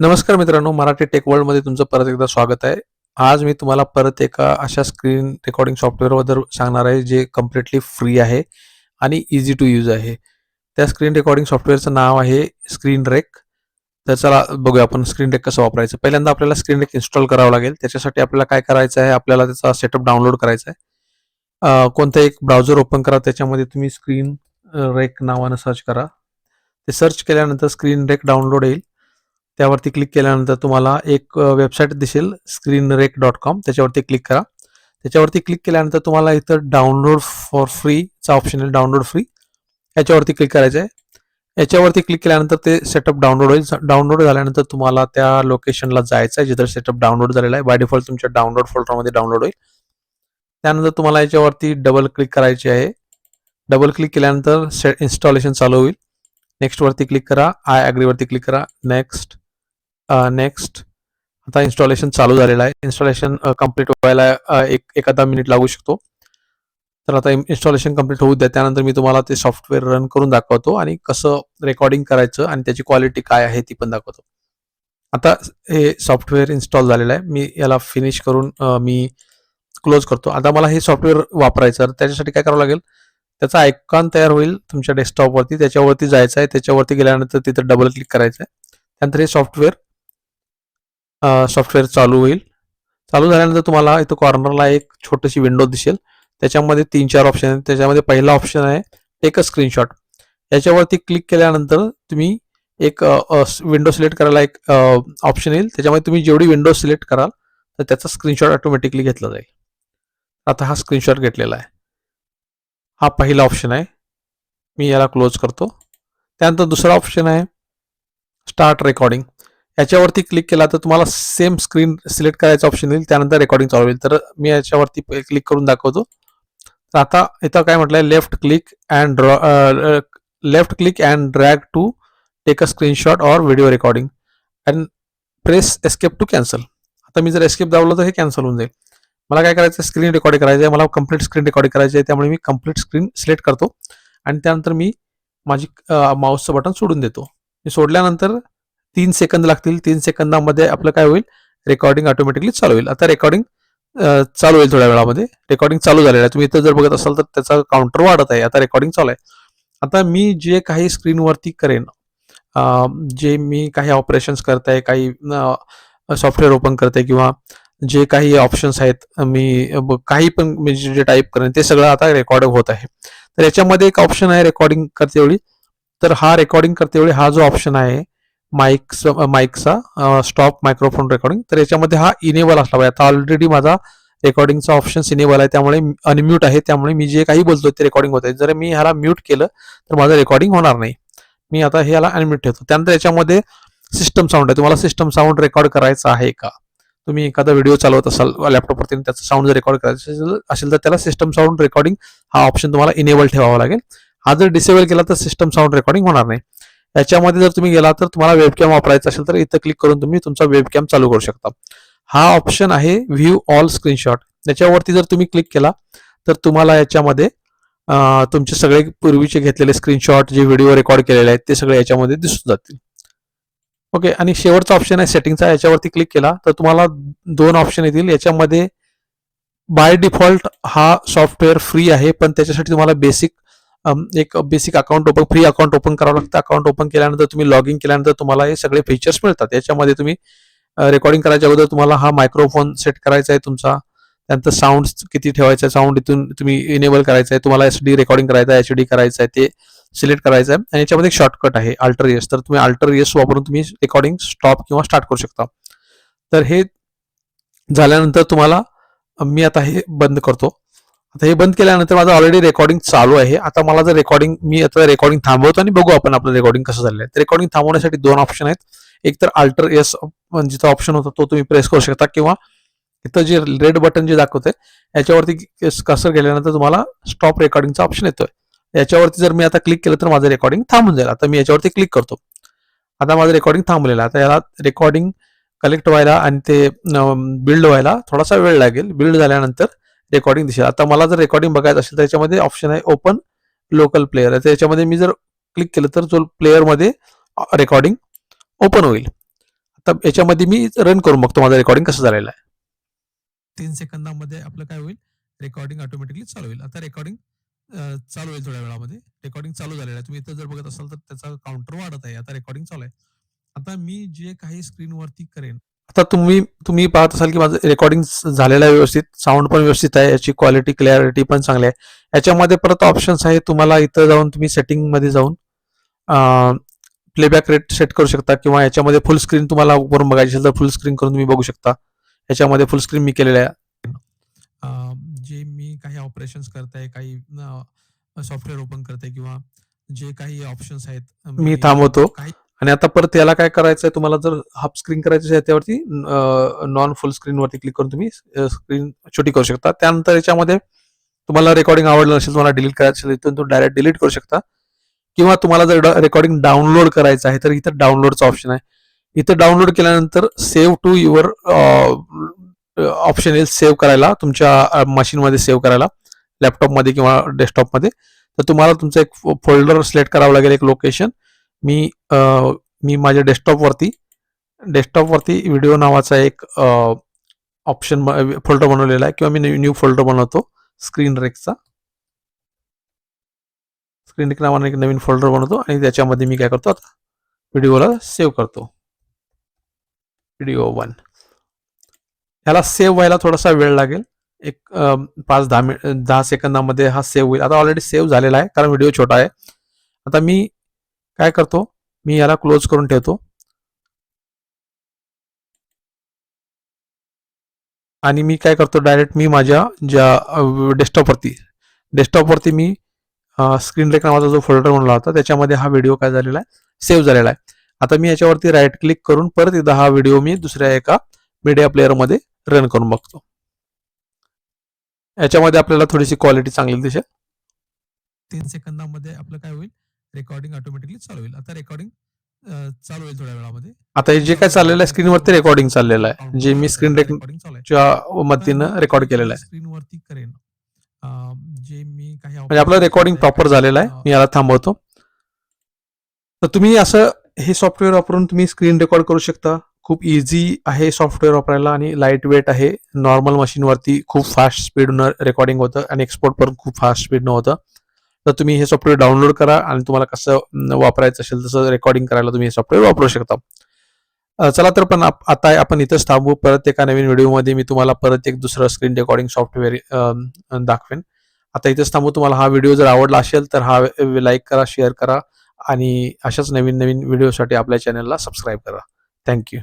नमस्कार मित्रांनो मराठी टेक वर्ल्डमध्ये तुमचं परत एकदा स्वागत आहे. आज मी तुम्हाला परत एका अशा स्क्रीन रेकॉर्डिंग सॉफ्टवेअरबद्दल सांगणार आहे जे कम्प्लिटली फ्री आहे आणि इझी टू यूज आहे. त्या स्क्रीन रेकॉर्डिंग सॉफ्टवेअरचं नाव आहे स्क्रीन रेक तर चला बघूया आपण स्क्रीन रेक कसं वापरायचं. पहिल्यांदा आपल्याला स्क्रीन रेक इन्स्टॉल करावं लागेल. त्याच्यासाठी आपल्याला काय करायचं आहे? आपल्याला त्याचा सेटअप डाउनलोड करायचा आहे. कोणता कोणतं एक ब्राउझर ओपन करा त्याच्यामध्ये तुम्ही स्क्रीन रेक नावानं सर्च करा. ते सर्च केल्यानंतर स्क्रीन रेक डाउनलोड येईल. त्यावरती क्लिक केल्यानंतर तुम्हाला एक वेबसाईट दिसेल स्क्रीन रेक डॉट कॉम त्याच्यावरती क्लिक करा. त्याच्यावरती क्लिक केल्यानंतर तुम्हाला इथं डाउनलोड फॉर फ्रीचा ऑप्शन आहे डाउनलोड फ्री याच्यावरती क्लिक करायचं आहे याच्यावरती क्लिक केल्यानंतर ते सेटअप डाउनलोड होईल. डाउनलोड झाल्यानंतर तुम्हाला त्या लोकेशनला जायचं आहे जिथं सेटअप डाउनलोड झालेला आहे. बाय डिफॉल्ट तुमच्या डाउनलोड फोल्डरमध्ये डाउनलोड होईल. त्यानंतर तुम्हाला याच्यावरती डबल क्लिक करायची आहे. डबल क्लिक केल्यानंतर से इन्स्टॉलेशन चालू होईल. नेक्स्टवरती क्लिक करा. आय ॲग्रीवरती क्लिक करा. नेक्स्ट नेक्स्ट आता इन्स्टॉलेशन चालू झालेलं आहे. इन्स्टॉलेशन कंप्लीट व्हायला एक एखादा मिनिट लागू शकतो. तर आता इन्स्टॉलेशन कंप्लीट होऊ द्या. त्यानंतर मी तुम्हाला ते सॉफ्टवेअर रन करून दाखवतो आणि कसं रेकॉर्डिंग करायचं आणि त्याची क्वालिटी काय आहे ती पण दाखवतो. आता हे सॉफ्टवेअर इन्स्टॉल झालेलं आहे. मी याला फिनिश करून मी क्लोज करतो. आता मला हे सॉफ्टवेअर वापरायचं तर त्याच्यासाठी काय करावं लागेल? त्याचा आयकॉन तयार होईल तुमच्या डेस्कटॉपवरती त्याच्यावरती जायचं आहे. त्याच्यावरती गेल्यानंतर तिथं डबल क्लिक करायचं आहे. त्यानंतर हे सॉफ्टवेअर सॉफ्टवेअर चालू होईल. चालू झाल्यानंतर तुम्हाला इथं कॉर्नरला एक छोटीशी विंडो दिसेल. त्याच्यामध्ये तीन चार ऑप्शन आहेत. त्याच्यामध्ये पहिला ऑप्शन आहे टेक अ स्क्रीनशॉट याच्यावरती क्लिक केल्यानंतर तुम्ही एक विंडो सिलेक्ट करायला एक ऑप्शन येईल. त्याच्यामध्ये तुम्ही जेवढी विंडो सिलेक्ट कराल तर त्याचा स्क्रीनशॉट ऑटोमॅटिकली घेतला जाईल. आता हा स्क्रीनशॉट घेतलेला आहे. हा पहिला ऑप्शन आहे. मी याला क्लोज करतो. त्यानंतर दुसरा ऑप्शन आहे स्टार्ट रेकॉर्डिंग याच्यावरती क्लिक केला तर तुम्हाला सेम स्क्रीन सिलेक्ट करायचं ऑप्शन येईल. त्यानंतर रेकॉर्डिंग चालू होईल. तर मी याच्यावरती क्लिक करून दाखवतो. तर आता इथं काय म्हटलंय? Left click and draw left click and drag to take a screenshot or video recording and press escape to cancel आता मी जर एस्केप दाबलं तर हे कॅन्सल होऊन जाईल. मला काय करायचं स्क्रीन रेकॉर्डिंग करायचं आहे मला कंप्लीट स्क्रीन रेकॉर्डिंग करायची आहे त्यामुळे मी कंप्लीट स्क्रीन सिलेक्ट करतो. आणि त्यानंतर मी माझी माऊसचं बटन सोडून देतो. मी सोडल्यानंतर तीन सेकंद लागतील. तीन सेकंदामध्ये आपलं काय होईल? रेकॉर्डिंग ऑटोमॅटिकली चालू होईल. आता रेकॉर्डिंग चालू होईल थोड्या वेळामध्ये. रेकॉर्डिंग चालू झालेलं आहे. तुम्ही इथं जर बघत असाल तर त्याचा काउंटर वाढत आहे. आता रेकॉर्डिंग चालू आहे. आता मी जे काही स्क्रीनवरती करेन जे मी काही ऑपरेशन्स करत आहे काही सॉफ्टवेअर ओपन करते किंवा जे काही ऑप्शन्स आहेत मी काही पण मी जे जे टाईप करेन ते सगळं आता रेकॉर्ड होत आहे. तर याच्यामध्ये एक ऑप्शन आहे रेकॉर्डिंग करते वेळी तर हा रेकॉर्डिंग करते वेळी हा जो ऑप्शन आहे माईक माईकचा स्टॉप मायक्रोफोन रेकॉर्डिंग तर याच्यामध्ये हा इनेबल असला पाहिजे. आता ऑलरेडी माझा रेकॉर्डिंगचा ऑप्शन इनेबल आहे त्यामुळे अनम्यूट आहे त्यामुळे मी जे काही बोलतो ते रेकॉर्डिंग होत आहे जर मी ह्याला म्यूट केलं तर माझं रेकॉर्डिंग होणार नाही. मी आता हे याला अनम्यूट ठेवतो. त्यानंतर याच्यामध्ये सिस्टम साऊंड आहे. तुम्हाला सिस्टम साऊंड रेकॉर्ड करायचा आहे का? तुम्ही एखादा व्हिडिओ चालवत असाल लॅपटॉपवरती त्याचा साऊंड जर रेकॉर्ड करायचं असेल- तर त्याला सिस्टम साऊंड रेकॉर्डिंग हा ऑप्शन तुम्हाला इनेबल ठेवावा लागेल. हा जर डिसेबल केला तर सिस्टम साऊंड रेकॉर्डिंग होणार नाही. याच्यामध्ये जर तुम्ही गेला तर तुम्हाला वेबकॅम वापरायचा असेल तर इथं क्लिक करून तुम्ही तुमचा वेबकॅम चालू करू शकता. हा ऑप्शन आहे व्ह्यू ऑल स्क्रीनशॉट याच्यावरती जर तुम्ही क्लिक केला तर तुम्हाला याच्यामध्ये तुमचे सगळे पूर्वीचे घेतलेले स्क्रीनशॉट जे व्हिडिओ रेकॉर्ड केलेले आहेत ते सगळे याच्यामध्ये दिसून जातील. ओके आणि शेवटचा ऑप्शन आहे सेटिंगचा याच्यावरती क्लिक केला तर तुम्हाला दोन ऑप्शन येतील. याच्यामध्ये बाय डिफॉल्ट हा सॉफ्टवेअर फ्री आहे पण त्याच्यासाठी तुम्हाला बेसिक एक basic account open free account open करावं लागतं. अकाउंट ओपन केल्यानंतर तुम्ही लॉग इन केल्यानंतर तुम्हाला हे सगळे फीचर्स मिळतात. याच्यामध्ये तुम्ही रेकॉर्डिंग करायच्या अगोदर तुम्हाला हा मायक्रोफोन सेट करायचा आहे तुमचा. त्यानंतर साऊंड किती ठेवायचा आहे साऊंड इथून तुम्ही इनेबल करायचं आहे. तुम्हाला एच डी रेकॉर्डिंग करायचं आहे एच डी करायचं आहे ते सिलेक्ट करायचं आहे आणि याच्यामध्ये एक शॉर्टकट आहे अल्टर येस तर तुम्ही अल्टर येस वापरून तुम्ही रेकॉर्डिंग स्टॉप किंवा स्टार्ट करू शकता. तर हे झाल्यानंतर तुम्हाला मी आता हे बंद करतो. आता हे बंद केल्यानंतर माझं ऑलरेडी रेकॉर्डिंग चालू आहे. आता मला जर रेकॉर्डिंग मी आता रेकॉर्डिंग थांबवतो आणि बघू आपण आपलं रेकॉर्डिंग कसं झालं आहे. तर रेकॉर्डिंग थांबवण्यासाठी दोन ऑप्शन आहेत. एक तर अल्टर एस जिथं ऑप्शन होता तो तुम्ही प्रेस करू शकता किंवा इथं जे रेड बटन जे दाखवतंय याच्यावरती कसं गेल्यानंतर तुम्हाला स्टॉप रेकॉर्डिंगचा ऑप्शन येतोय. याच्यावरती जर मी आता क्लिक केलं तर माझं रेकॉर्डिंग थांबून जाईल. आता मी याच्यावरती क्लिक करतो. आता माझं रेकॉर्डिंग थांबलेलं आता याला रेकॉर्डिंग कलेक्ट व्हायला आणि ते बिल्ड व्हायला थोडासा वेळ लागेल. बिल्ड झाल्यानंतर रेकॉर्डिंग दिसेल. आता मला जर रेकॉर्डिंग बघायचं असेल तर याच्यामध्ये ऑप्शन आहे ओपन लोकल प्लेअर तर याच्यामध्ये मी जर क्लिक केलं तर जो प्लेअरमध्ये रेकॉर्डिंग ओपन होईल. आता याच्यामध्ये मी रन करून बघतो माझं रेकॉर्डिंग कसं झालेलं आहे. तीन सेकंदामध्ये आपलं काय होईल? रेकॉर्डिंग ऑटोमॅटिकली चालू होईल. आता रेकॉर्डिंग चालू होईल थोड्या वेळामध्ये. रेकॉर्डिंग चालू झालेलं आहे. तुम्ही इथं जर बघत असाल तर त्याचा काउंटर वाढत आहे. आता रेकॉर्डिंग चालू आहे. आता मी जे काही स्क्रीनवरती करेन. आता तुम्ही तुम्ही पाहत असाल की माझं रेकॉर्डिंग झालेलं आहे व्यवस्थित. साऊंड पण व्यवस्थित आहे. याची क्वालिटी क्लॅरिटी पण चांगली आहे. याच्यामध्ये परत ऑप्शन्स आहे. तुम्हाला इथं जाऊन तुम्ही सेटिंगमध्ये जाऊन प्लेबॅक रेट सेट करू शकता किंवा याच्यामध्ये फुल स्क्रीन तुम्हाला वरून बघायची असेल तर फुल स्क्रीन करून तुम्ही बघू शकता. याच्यामध्ये फुल स्क्रीन मी केलेलं आहे. जे मी काही ऑपरेशन्स करताय काही सॉफ्टवेअर ओपन करताय किंवा जे काही ऑप्शन्स आहेत मी थांबवतो. आणि आता परत याला काय करायचं आहे तुम्हाला जर हाफ स्क्रीन करायचं आहे त्यावरती नॉन फुल स्क्रीन वरती क्लिक करून तुम्ही स्क्रीन छोटी करू शकता. त्यानंतर याच्यामध्ये तुम्हाला रेकॉर्डिंग आवडलं नसेल तुम्हाला डिलीट करायचं असेल तुम्ही डायरेक्ट डिलीट करू शकता. किंवा तुम्हाला जर रेकॉर्डिंग डाउनलोड करायचं आहे तर इथं डाउनलोडचा ऑप्शन आहे. इथं डाउनलोड केल्यानंतर सेव्ह टू युअर ऑप्शन येईल सेव्ह करायला तुमच्या मशीनमध्ये सेव्ह करायला लॅपटॉपमध्ये किंवा डेस्कटॉपमध्ये. तर तुम्हाला तुमचं एक फोल्डर सिलेक्ट करावं लागेल एक लोकेशन. मी मी माझ्या डेस्कटॉपवरती डेस्कटॉपवरती व्हिडिओ नावाचा एक ऑप्शन फोल्डर बनवलेला आहे किंवा मी न्यू फोल्डर बनवतो स्क्रीन रेकचा. स्क्रीन रेक नावाने एक नवीन फोल्डर बनवतो आणि त्याच्यामध्ये मी काय करतो आता व्हिडिओला सेव्ह करतो. Video one. ह्याला सेव्ह व्हायला थोडासा वेळ लागेल. एक पाच दहा मिनिट दहा सेकंदामध्ये हा सेव्ह होईल. आता ऑलरेडी सेव्ह झालेला आहे कारण व्हिडिओ छोटा आहे. आता मी काय करतो? मी याला क्लोज करून ठेवतो. आणि मी काय करतो? डायरेक्ट मी माझ्या ज्या डेस्कटॉपवरती डेस्कटॉपवरती मी स्क्रीन रेक नावाचा जो फोल्डर म्हणला होता त्याच्यामध्ये हा व्हिडिओ काय झालेला आहे? सेव्ह झालेला आहे. आता मी याच्यावरती राईट क्लिक करून परत एकदा हा व्हिडिओ मी दुसऱ्या एका मीडिया प्लेअरमध्ये रन करून बघतो. याच्यामध्ये आपल्याला थोडीशी क्वालिटी चांगली दिसेल. तीन सेकंदामध्ये आपलं काय होईल? रेकॉर्डिंग ऑटोमॅटिकली चालू होईल. आता रेकॉर्डिंग चालू होईल थोड्या वेळामध्ये. आता हे जे काय चाललेलं आहे स्क्रीनवरती रेकॉर्डिंग चाललेलं आहे. जे मी स्क्रीन रेकॉर्डिंगच्या मदतीनं रेकॉर्ड केलेलं आहे. स्क्रीनवरती करेन. जे मी काही म्हणजे आपलं रेकॉर्डिंग प्रॉपर झालेलं आहे. मी याला थांबवतो. तर तुम्ही असं हे सॉफ्टवेअर वापरून तुम्ही स्क्रीन रेकॉर्ड करू शकता. खूप इझी आहे सॉफ्टवेअर वापरायला आणि लाइट वेट आहे नॉर्मल मशीनवरती खूप फास्ट स्पीडनं रेकॉर्डिंग होतं आणि एक्सपोर्ट पण खूप फास्ट स्पीडनं होतं. तर तुम्ही हे सॉफ्टवेअर डाउनलोड करा आणि तुम्हाला कसं वापरायचं असेल तसं रेकॉर्डिंग करायला तुम्ही हे सॉफ्टवेअर वापरू शकता. चला तर पण आता आपण इथंच थांबू. परत एका नवीन व्हिडिओमध्ये मी तुम्हाला परत एक दुसरं स्क्रीन रेकॉर्डिंग सॉफ्टवेअर दाखवेन. आता इथेच थांबू. तुम्हाला हा व्हिडिओ जर आवडला असेल तर हा लाईक करा शेअर करा आणि अशाच नवीन नवीन व्हिडिओसाठी आपल्या चॅनलला सबस्क्राईब करा. थँक्यू